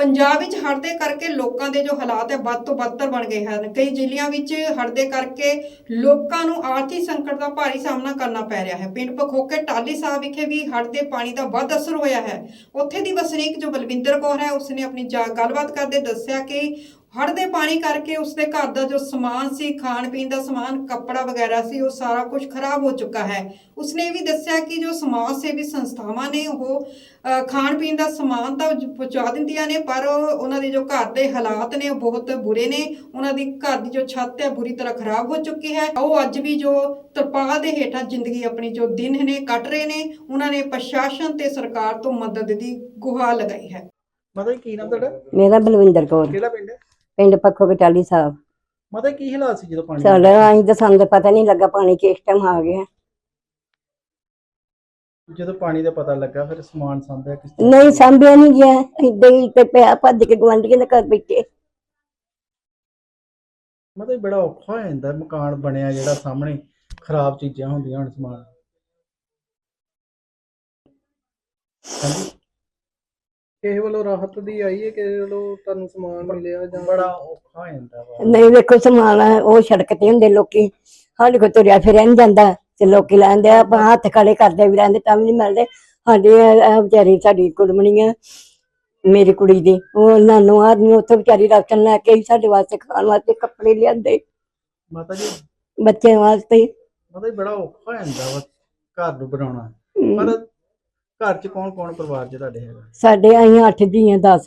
ਪੰਜਾਬ ਵਿੱਚ ਹੜ੍ਹ ਦੇ ਕਰਕੇ ਲੋਕਾਂ ਦੇ ਜੋ ਹਾਲਾਤ ਹੈ ਵੱਧ ਤੋਂ ਬੱਤਰ ਬਣ ਗਏ ਹਨ। ਕਈ ਜ਼ਿਲ੍ਹਿਆਂ ਵਿੱਚ ਹੜ੍ਹ ਦੇ ਕਰਕੇ ਲੋਕਾਂ ਨੂੰ ਆਰਥਿਕ ਸੰਕਟ ਦਾ ਭਾਰੀ ਸਾਹਮਣਾ ਕਰਨਾ ਪੈ ਰਿਹਾ ਹੈ। ਪਿੰਡ ਪਖੋਕੇ ਟਾਲੀ ਸਾਹਿਬ ਵਿਖੇ ਵੀ ਹੜ੍ਹ ਦੇ ਪਾਣੀ ਦਾ ਵੱਧ ਅਸਰ ਹੋਇਆ ਹੈ। ਉੱਥੇ ਦੀ ਵਸਨੀਕ ਜੋ ਬਲਵਿੰਦਰ ਕੌਰ ਹੈ, ਉਸਨੇ ਆਪਣੀ ਜਾ- ਗੱਲਬਾਤ ਕਰਦੇ ਦੱਸਿਆ ਕਿ ਹੜ੍ਹ ਦੇ ਪਾਣੀ ਕਰਕੇ ਉਸਦੇ ਘਰ ਦਾ ਜੋ ਸਮਾਨ ਸੀ ਖਾਣ ਪੀਣ ਦਾ ਸਮਾਨ ਕੱਪੜਾ ਵਗੈਰਾ ਸੀ ਉਹ ਸਾਰਾ ਕੁਝ ਖਰਾਬ ਹੋ ਚੁੱਕਾ ਹੈ। ਉਸਨੇ ਇਹ ਵੀ ਦੱਸਿਆ ਕਿ ਜੋ ਸਮਾਜ ਸੇਵੀ ਸੰਸਥਾਵਾਂ ਨੇ ਉਹ ਖਾਣ ਪੀਣ ਦਾ ਸਮਾਨ ਤਾਂ ਪਹੁੰਚਾ ਦਿੰਦੀਆਂ ਨੇ ਪਰ ਉਹਨਾਂ ਦੇ ਜੋ ਘਰ ਦੇ ਹਾਲਾਤ ਨੇ ਉਹ ਬਹੁਤ ਬੁਰੇ ਨੇ। ਉਹਨਾਂ ਦੀ ਘਰ ਦੀ ਜੋ ਛੱਤ ਹੈ ਬੁਰੀ ਤਰ੍ਹਾਂ ਖਰਾਬ ਹੋ ਚੁੱਕੀ ਹੈ। ਉਹ ਅੱਜ ਵੀ ਜੋ ਤਰਪਾਲ ਦੇ ਹੇਠਾਂ ਜ਼ਿੰਦਗੀ ਆਪਣੀ ਜੋ ਦਿਨ ਨੇ ਕੱਟ ਰਹੇ ਨੇ। ਉਹਨਾਂ ਨੇ ਪ੍ਰਸ਼ਾਸਨ ਤੇ ਸਰਕਾਰ ਤੋਂ ਮਦਦ ਦੀ ਗੁਹਾਰ ਲਗਾਈ ਹੈ। ਮਤਲਬ ਕੀ ਨਾਮ ਤੁਹਾਡਾ? ਮੇਰਾ ਬਲਵਿੰਦਰ ਕੌਰ। ਕਿਹੜਾ ਪਿੰਡ ਹੈ? ਪਿੰਡ ਪੱਖੋ ਕਟਾਲੀ ਸਾਹਿਬ। ਮਤਲਬ ਕੀ ਹਾਲਾਤ ਸੀ ਜਦੋਂ ਪਾਣੀ ਸਾਡਾ ਅਸੀਂ ਤਾਂ ਸਾਨੂੰ ਤਾਂ ਪਤਾ ਨਹੀਂ ਲੱਗਾ ਪਾਣੀ ਕਿਸ ਟਾਈਮ ਆ ਗਿਆ। ਜਦੋਂ ਪਾਣੀ ਦਾ ਪਤਾ ਲੱਗਾ ਫਿਰ ਸਮਾਨ ਸੰਭਿਆ ਕਿਸ ਤਰ੍ਹਾਂ? ਨਹੀਂ ਸਾਂਭਿਆ ਨਹੀਂ ਗਿਆ। ਏਦਾਂ ਹੀ ਤੇ ਪਿਆ ਭੱਜ ਕੇ ਗਵਾਂਢੀਆਂ ਦੇ ਘਰ ਬੈਠੇ। ਮਤਲਬ ਬੜਾ ਔਖਾ ਹੋ ਜਾਂਦਾ ਮਕਾਨ ਬਣਿਆ ਜਿਹੜਾ ਸਾਹਮਣੇ ਖਰਾਬ ਚੀਜ਼ਾਂ ਹੁੰਦੀਆਂ ਹੁਣ ਸਮਾਨ। ਹਾਂਜੀ? ਕਿਸੇ ਵੱਲੋਂ ਰਾਹਤ ਦੀ ਆਈ ਹੈ ਕਿਸੇ ਵੱਲੋਂ ਤੁਹਾਨੂੰ ਸਮਾਨ ਮਿਲਿਆ ਜਾਂ ਬੜਾ ਔਖਾ ਹੋ ਜਾਂਦਾ ਵਾ। ਨਹੀਂ ਵੇਖੋ ਸਮਾਨ ਆ, ਉਹ ਸੜਕ ਤੇ ਹੁੰਦੇ ਲੋਕੀ। ਸਾਡੇ ਕੋਲ ਤੁਰਿਆ ਫਿਰਿਆ ਨਹੀਂ ਜਾਂਦਾ ਤੇ ਲੋਕੀ ਲੈਂਦੇ ਆ ਆਪਾਂ ਹੱਥ ਖੜੇ ਕਰਦੇ ਵੀ ਰਹਿੰਦੇ ਤਾਂ ਵੀ ਨਹੀਂ ਮਿਲਦੇ। ਸਾਡੇ ਇਹ ਵਿਚਾਰੀ ਸਾਡੀ ਕੁੜਮਣੀ ਆ ਮੇਰੀ ਕੁੜੀ ਦੀ। ਉਹ ਨਾਨੂ ਆਦਮੀ ਉੱਥੇ ਵਿਚਾਰੀ ਰਾਸ਼ਨ ਲੈ ਕੇ ਆਈ ਸਾਡੇ ਵਾਸਤੇ ਖਾਣ ਵਾਸਤੇ ਕੱਪੜੇ ਲਿਆਂਦੇ। ਮਾਤਾ ਜੀ ਬੱਚਿਆਂ ਵਾਸਤੇ। ਮਤਲਬ ਬੜਾ ਔਖਾ ਹੋ ਜਾਂਦਾ ਵਾ ਘਰ ਨੂੰ ਬਣਾਉਣਾ। ਪਰ ਘਰ ਚ ਕੌਣ ਕੌਣ ਪਰਿਵਾਰ ਚ ਤੁਹਾਡੇ ਹੈਗਾ? ਸਾਡੇ ਆਈਆਂ ਅੱਠ ਦੀਆਂ 10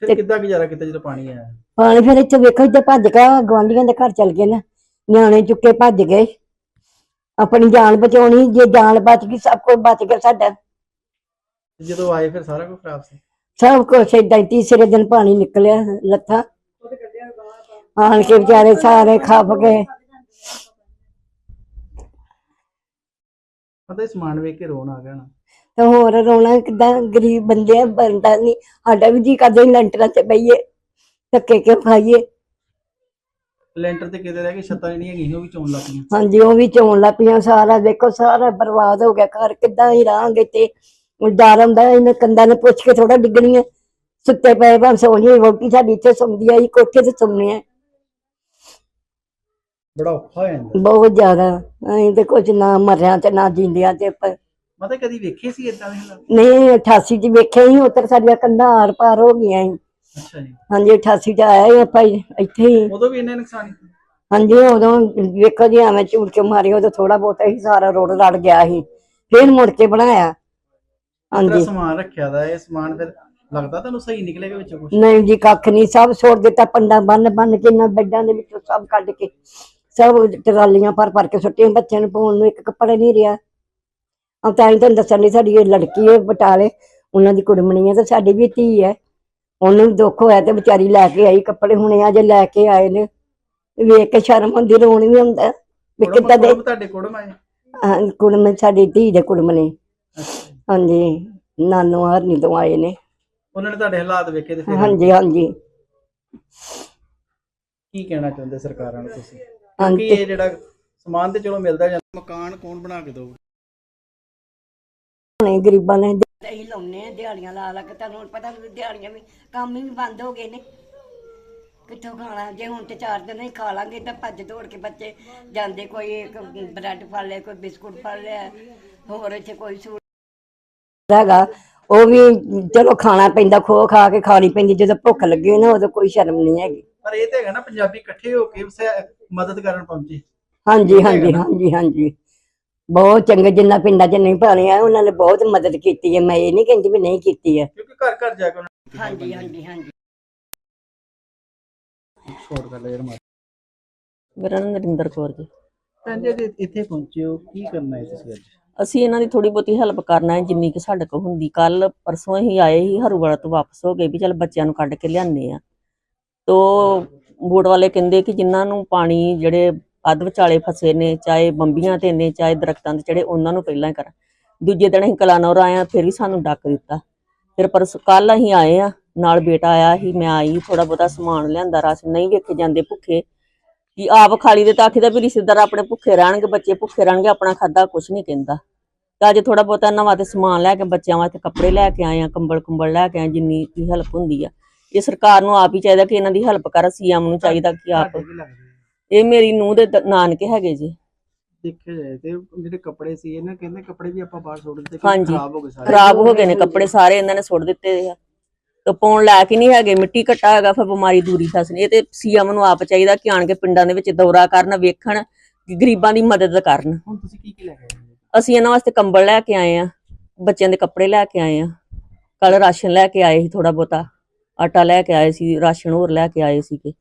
ਫਿਰ ਕਿੱਦਾਂ ਗੁਜ਼ਾਰਾ ਕੀਤਾ ਜਦੋਂ ਪਾਣੀ ਆਇਆ? ਪਾਣੀ ਫਿਰ ਇੱਥੇ ਵੇਖੋ ਇੱਥੇ ਭੱਜ ਕੇ ਗਵਾਂਢੀਆਂ ਦੇ ਘਰ ਚਲ ਗਏ ਨਾ। ਨਿਆਣੇ ਚੁੱਕੇ ਭੱਜ ਗਏ। ਆਪਣੀ ਜਾਨ ਬਚਾਉਣੀ ਜੇ ਜਾਨ ਬਚ ਗਈ ਸਭ ਕੁਝ ਬਚ ਗਿਆ ਸਾਡਾ। ਜਦੋਂ ਆਏ ਫਿਰ ਸਾਰਾ ਕੁਝ ਖਰਾਬ ਸੀ? ਸਭ ਕੁਝ ਹੀ ਤੀਸਰੇ ਦਿਨ ਪਾਣੀ ਨਿਕਲਿਆ ਲੱਥਾ। ਆਣ ਕੇ ਵਿਚਾਰੇ ਸਾਰੇ ਖੱਪ ਗਏ। ਮਤਲਬ ਸਮਾਨ ਵੇਖ ਕੇ ਰੋਣ ਆ ਗਿਆ ਨਾ। ਤੇ ਹੋਰ ਰੋਣਾ ਕਿਦਾਂ ਗਰੀਬ ਬੰਦੇ ਆ ਬਣਦਾ ਨਹੀਂ ਸਾਡਾ ਵੀ ਜੀ ਕਰਦਾ ਲੈਂਟਰਾਂ ਤੇ ਬਈਏ ਧੱਕੇ ਕਿਉਂ ਖਾਈਏ। ਲੈਂਟਰ ਤੇ ਕਿਤੇ ਰਹਿ ਕੇ ਛੱਤਾਂ ਜਿਹੜੀਆਂ ਹੈਗੀਆਂ ਉਹ ਵੀ ਚੋਣ ਲੱਗ ਪਈਆਂ। ਹਾਂਜੀ ਉਹ ਵੀ ਚੋਣ ਲੱਗ ਪਈਆਂ। ਸਾਰਾ ਦੇਖੋ ਸਾਰਾ ਬਰਬਾਦ ਹੋ ਗਿਆ। ਘਰ ਕਿੱਦਾਂ ਹੀ ਰਹਾਂਗੇ ਤੇ ਡਰ ਹੁੰਦਾ ਇਹਨੇ ਕੰਧਾਂ ਨੇ ਪੁੱਛ ਕੇ ਥੋੜਾ ਡਿੱਗਣੀਆਂ। ਸੁੱਤੇ ਪਏ ਭਾਂ ਸੌਂ ਜੀ ਵੋਟੀ ਸਾਡੀ ਇੱਥੇ ਸੌਂਦੀ ਆਈ ਕੋਠੇ ਤੇ ਸੌਂਦੇ ਆ। ਬੜਾ ਔਖਾ ਹੋ ਜਾਂਦਾ। ਬਹੁਤ ਜ਼ਿਆਦਾ। ਅਸੀਂ ਤੇ ਕੁਝ ਨਾ ਮਰਿਆਂ ਤੇ ਨਾ ਜਿੰਦਿਆਂ ਤੇ ਮਤਲਬ ਕਦੀ ਵੇਖੇ ਸੀ ਇਦਾਂ ਦੇ ਹਾਲਾਤ? ਨਹੀਂ 88 ਚ ਵੇਖਿਆ ਹੀ ਉੱਤਰ ਸਾਡੀਆਂ ਕੰਧਾਂ ਆਰ ਪਾਰ ਹੋ ਗਈਆਂ ਸੀ। ਅੱਛਾ ਜੀ। ਹਾਂਜੀ 88 ਚ ਆਇਆ ਹੀ ਆਪਾਂ ਇੱਥੇ ਹੀ। ਉਦੋਂ ਵੀ ਇੰਨੇ ਨੁਕਸਾਨ ਸੀ? ਹਾਂਜੀ ਉਦੋਂ ਵੇਖੋ ਜੀ ਐਵੇਂ ਝੂਠ ਕੇ ਮਾਰੀ ਉਦੋਂ ਥੋੜਾ ਬਹੁਤਾ ਹੀ ਸਾਰਾ ਰੋਡ ਰੜ ਗਿਆ ਸੀ। ਫੇਰ ਮੁੜ ਕੇ ਬਣਾਇਆ। ਹਾਂਜੀ। ਸਮਾਨ ਰੱਖਿਆ ਦਾ ਇਹ ਸਮਾਨ ਫਿਰ ਲੱਗਦਾ ਤੁਹਾਨੂੰ ਸਹੀ ਨਿਕਲੇਗਾ ਵਿੱਚੋਂ ਕੁਝ ਨਹੀਂ ਜੀ ਕੱਖ ਨਹੀਂ ਸਭ ਛੋੜ ਦਿੱਤਾ ਪੰਡਾ ਬੰਨ ਬੰਨ ਕੇ ਨਾ ਬੈੱਡਾਂ ਦੇ ਵਿੱਚੋਂ ਸਭ ਕੱਢ ਕੇ ਸਭ ਟਰਾਲੀਆਂ ਭਰ ਭਰ ਕੇ ਸੁੱਟੀਆਂ ਬੱਚਿਆਂ ਨੂੰ ਪਾਉਣ ਨੂੰ ਇੱਕ ਕੱਪੜਾ ਨਹੀਂ ਰਿਹਾ। ਆ ਤਾਂ ਹੀ ਤੁਹਾਨੂੰ ਦੱਸਣ ਲਈ ਸਾਡੀ ਇਹ ਲੜਕੀ ਹੈ ਬਟਾਲੇ ਉਹਨਾਂ ਦੀ ਕੁੜਮਣੀ ਹੈ ਤੇ ਸਾਡੀ ਵੀ ਧੀ ਹੈ ਉਹਨੂੰ ਵੀ ਦੁੱਖ ਹੋਇਆ ਤੇ ਵਿਚਾਰੀ ਲੈ ਕੇ ਆਈ ਕੱਪੜੇ ਹੁਣੇ ਅਜੇ ਲੈ ਕੇ ਆਏ ਨੇ। ਵੇਖ ਕੇ ਸ਼ਰਮ ਹੁੰਦੀ ਰੋਣ ਵੀ ਹੁੰਦਾ ਵੀ ਕਿੱਦਾਂ ਦੇ ਤੁਹਾਡੇ ਕੁੜਮ ਆਏ ਹਾਂ, ਕੁੜਮ ਸਾਡੀ ਧੀ ਦੇ ਕੁੜਮ ਨੇ। ਜੀ। ਹਾਂਜੀ ਨਾਨੋ ਹਰਨੀ ਤੋਂ ਆਏ ਨੇ। ਉਹਨਾਂ ਨੇ ਤੁਹਾਡੇ ਹਾਲਾਤ ਵੇਖੇ ਤੇ ਫਿਰ ਹਾਂਜੀ ਹਾਂਜੀ। ਕੀ ਕਹਿਣਾ ਚਾਹੁੰਦੇ ਸਰਕਾਰਾਂ ਨੂੰ ਤੁਸੀਂ। ਕਿਉਂਕਿ ਇਹ ਜਿਹੜਾ ਸਮਾਨ ਤੇ ਚਲੋ ਮਿਲਦਾ ਜਾਂਦਾ ਮਕਾਨ ਕੌਣ ਬਣਾ ਕੇ ਦਊਗਾ ਹੁਣੇ ਗਰੀਬਾਂ ਨੇ। ਅਸੀਂ ਲਾਉਨੇ ਆ ਦਿਹਾੜੀਆਂ ਲਾ ਲਾ ਕੇ ਤੁਹਾਨੂੰ ਹੁਣ ਪਤਾ ਵੀ ਦਿਹਾੜੀਆਂ ਵੀ ਕੰਮ ਵੀ ਬੰਦ ਹੋ ਗਏ ਨੇ। ਕਿੱਥੋਂ ਖਾਣਾ? ਜੇ ਹੁਣ ਤੇ ਚਾਰ ਦਿਨ ਹੀ ਖਾ ਲਾਂਗੇ ਤਾਂ ਭੱਜ ਦੌੜ ਕੇ ਬੱਚੇ ਜਾਂਦੇ ਕੋਈ ਇੱਕ ਬ੍ਰੈਡ ਫੜ ਲਿਆ ਕੋਈ ਬਿਸਕੁਟ ਫੜ ਲਿਆ ਹੋਰ ਇੱਥੇ ਕੋਈ ਸੂਟ ਹੈਗਾ। ਉਹ ਵੀ ਚਲੋ ਖਾਣਾ ਪੈਂਦਾ ਖੋ ਖਾ ਕੇ ਖਾਣੀ ਪੈਂਦੀ ਜਦੋਂ ਭੁੱਖ ਲੱਗੀ ਨਾ ਉਦੋਂ ਕੋਈ ਸ਼ਰਮ ਨਹੀਂ ਹੈਗੀ। ਪਰ ਇਹ ਤੇ ਹੈਗਾ ਨਾ ਪੰਜਾਬੀ ਇਕੱਠੇ ਹੋ ਕੇ ਮਦਦ ਕਰਨ ਪਹੁੰਚੇ। ਹਾਂਜੀ ਹਾਂਜੀ ਹਾਂਜੀ ਹਾਂਜੀ। ਬਹੁਤ ਚੰਗੇ ਜਿੰਨਾ ਪਿੰਡਾਂ 'ਚ ਨਹੀਂ ਪਾਣੀਆਂ ਉਹਨਾਂ ਨੇ ਬਹੁਤ ਮਦਦ ਕੀਤੀ ਹੈ ਮੈਂ ਇਹ ਨਹੀਂ ਕਹਿੰਦੀ ਵੀ ਨਹੀਂ ਕੀਤੀ ਹੈ ਕਿਉਂਕਿ ਘਰ ਘਰ ਜਾ ਕੇ ਉਹਨਾਂ ਹਾਂਜੀ ਹਾਂਜੀ ਹਾਂਜੀ। ਛੋੜ ਕਰ ਲਿਆ ਯਾਰ ਮਾਰ। ਮੇਰਾ ਨਾਮ ਨਰਿੰਦਰ ਕੌਰ ਜੀ। ਭੈਣ ਜੀ ਇੱਥੇ ਪਹੁੰਚੇ ਹੋ। ਕੀ ਕਰਨਾ ਹੈ ਤੁਸੀਂ ਅੱਜ? ਅਸੀਂ ਇਹਨਾਂ ਦੀ ਥੋੜੀ ਬਹੁਤੀ ਹੈਲਪ ਕਰਨਾ ਹੈ ਜਿੰਨੀ ਕਿ ਸਾਡੇ ਕੋਲ ਹੁੰਦੀ। ਕੱਲ ਪਰਸੋਂ ਹੀ ਆਏ ਸੀ ਹਰੂਵਾਲਾ ਤੋਂ ਵਾਪਸ ਹੋ ਗਏ ਵੀ ਚਲ ਬੱਚਿਆਂ ਨੂੰ ਕੱਢ ਕੇ ਲਿਆਨੇ ਆ। ਤੋ ਬੋਟ ਵਾਲੇ ਕਹਿੰਦੇ ਕਿ ਜਿਨ੍ਹਾਂ ਨੂੰ ਪਾਣੀ ਜਿਹੜੇ ਅੱਧ ਵਿਚਾਲੇ ਫਸੇ ਨੇ, ਚਾਹੇ ਬੰਬੀਆਂ ਤੇ ਨੇ, ਚਾਹੇ ਦਰਖਤਾਂ ਤੇ ਚੜੇ ਉਹਨਾਂ ਨੂੰ ਪਹਿਲਾਂ ਹੀ ਕਰਾਂ ਦੂਜੇ ਦਿਨ ਅਸੀਂ ਕਲਾਨੌਰ ਆਏ ਫਿਰ ਵੀ ਸਾਨੂੰ ਡੱਕ ਦਿੱਤਾ। ਫਿਰ ਪਰਸ ਕੱਲ ਅਸੀਂ ਆਏ ਆ ਨਾਲ ਬੇਟਾ ਆਇਆ ਸੀ, ਮੈਂ ਆਈ ਥੋੜਾ ਬਹੁਤਾ ਸਮਾਨ ਲਿਆਂਦਾ ਰਸ ਨਹੀਂ ਵੇਖੇ ਜਾਂਦੇ ਭੁੱਖੇ। ਕਿ ਆਪ ਖਾਲੀ ਦੇ ਤਾਂ ਆਖੀਦਾ ਵੀ ਰਿਸ਼ਤੇਦਾਰ ਆਪਣੇ ਭੁੱਖੇ ਰਹਿਣਗੇ, ਬੱਚੇ ਭੁੱਖੇ ਰਹਿਣਗੇ, ਆਪਣਾ ਖਾਦਾ ਕੁਝ ਨਹੀਂ ਕਹਿੰਦਾ। ਤਾਂ ਅੱਜ ਥੋੜਾ ਬਹੁਤਾ ਨਵਾਂ ਤੇ ਸਮਾਨ ਲੈ ਕੇ, ਬੱਚਿਆਂ ਵਾਸਤੇ ਕੱਪੜੇ ਲੈ ਕੇ ਆਏ ਆ ਕੰਬਲ ਕੁੰਬਲ ਲੈ ਕੇ ਆਏ ਜਿੰਨੀ ਕੀ ਹੈਲਪ ਹੁੰਦੀ ਆ। ਇਹ ਸਰਕਾਰ ਨੂੰ ਆਪ ਹੀ ਚਾਹੀਦਾ ਕਿ ਇਹਨਾਂ ਦੀ ਹੈਲਪ ਕਰ ਸੀਐਮ ਨੂੰ ਚਾਹੀਦਾ ਕਿ ਆਪ ਇਹ ਮੇਰੀ ਨੂੰਹ ਦੇ ਦ- ਨਾਨਕੇ ਹੈਗੇ ਜੀ। ਦੇਖਿਆ ਜਾਏ ਤੇ ਜਿਹੜੇ ਕੱਪੜੇ ਸੀ ਇਹਨਾਂ ਕਹਿੰਦੇ ਕੱਪੜੇ ਵੀ ਆਪਾਂ ਬਾਹਰ ਸੁੱਟ ਦਿੱਤੇ ਹਾਂਜੀ। ਖਰਾਬ ਹੋ ਗਏ ਸਾਰੇ। ਖਰਾਬ ਹੋ ਗਏ ਨੇ ਕੱਪੜੇ ਸਾਰੇ ਇਹਨਾਂ ਨੇ ਸੁੱਟ ਦਿੱਤੇ ਆ। ਤੇ ਪਾਉਣ ਲਾਇਕ ਹੀ ਨਹੀਂ ਹੈਗੇ ਮਿੱਟੀ ਘੱਟਾ ਹੈਗਾ ਫਿਰ ਬਿਮਾਰੀ ਦੂਰੀ ਦੱਸਣੀ ਇਹ ਤੇ ਸੀਐਮ ਨੂੰ ਆਪ ਚਾਹੀਦਾ ਕਿ ਆਣ ਕੇ ਪਿੰਡਾਂ ਦੇ ਵਿੱਚ ਦੌਰਾ ਕਰਨ ਵੇਖਣ ਕਿ ਗਰੀਬਾਂ ਦੀ ਮਦਦ ਕਰਨ। ਹੁਣ ਤੁਸੀਂ ਕੀ ਕੀ ਲੈ ਕੇ ਆਏ ਹੋ? ਅਸੀਂ ਇਹਨਾਂ ਵਾਸਤੇ ਕੰਬਲ ਲੈ ਕੇ ਆਏ ਆ ਬੱਚਿਆਂ ਦੇ ਕੱਪੜੇ ਲੈ ਕੇ ਆਏ ਆ। ਕੱਲ ਰਾਸ਼ਨ ਲੈ ਕੇ ਆਏ ਸੀ ਥੋੜਾ ਬਹੁਤਾ। ਆਟਾ ਲੈ ਕੇ ਆਏ ਸੀ ਰਾਸ਼ਨ ਹੋਰ ਲੈ ਕੇ ਆਏ ਸੀਗੇ।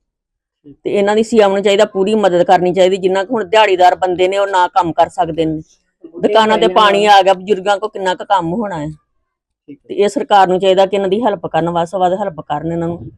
ਤੇ ਇਹਨਾਂ ਦੀ ਸੀਐਮ ਨੂੰ ਚਾਹੀਦਾ ਪੂਰੀ ਮਦਦ ਕਰਨੀ ਚਾਹੀਦੀ ਜਿੰਨਾ ਕੁ ਹੁਣ ਦਿਹਾੜੀਦਾਰ ਬੰਦੇ ਨੇ ਉਹ ਨਾ ਕੰਮ ਕਰ ਸਕਦੇ ਨੇ। ਦੁਕਾਨਾਂ ਤੇ ਪਾਣੀ ਆ ਗਿਆ ਬਜ਼ੁਰਗਾਂ ਕੋ ਕਿੰਨਾ ਕੁ ਕੰਮ ਹੋਣਾ ਹੈ। ਤੇ ਇਹ ਸਰਕਾਰ ਨੂੰ ਚਾਹੀਦਾ ਕਿ ਇਹਨਾਂ ਦੀ ਹੈਲਪ ਕਰਨ ਵੱਧ ਤੋਂ ਵੱਧ ਹੈਲਪ ਕਰਨ ਇਹਨਾਂ ਨੂੰ।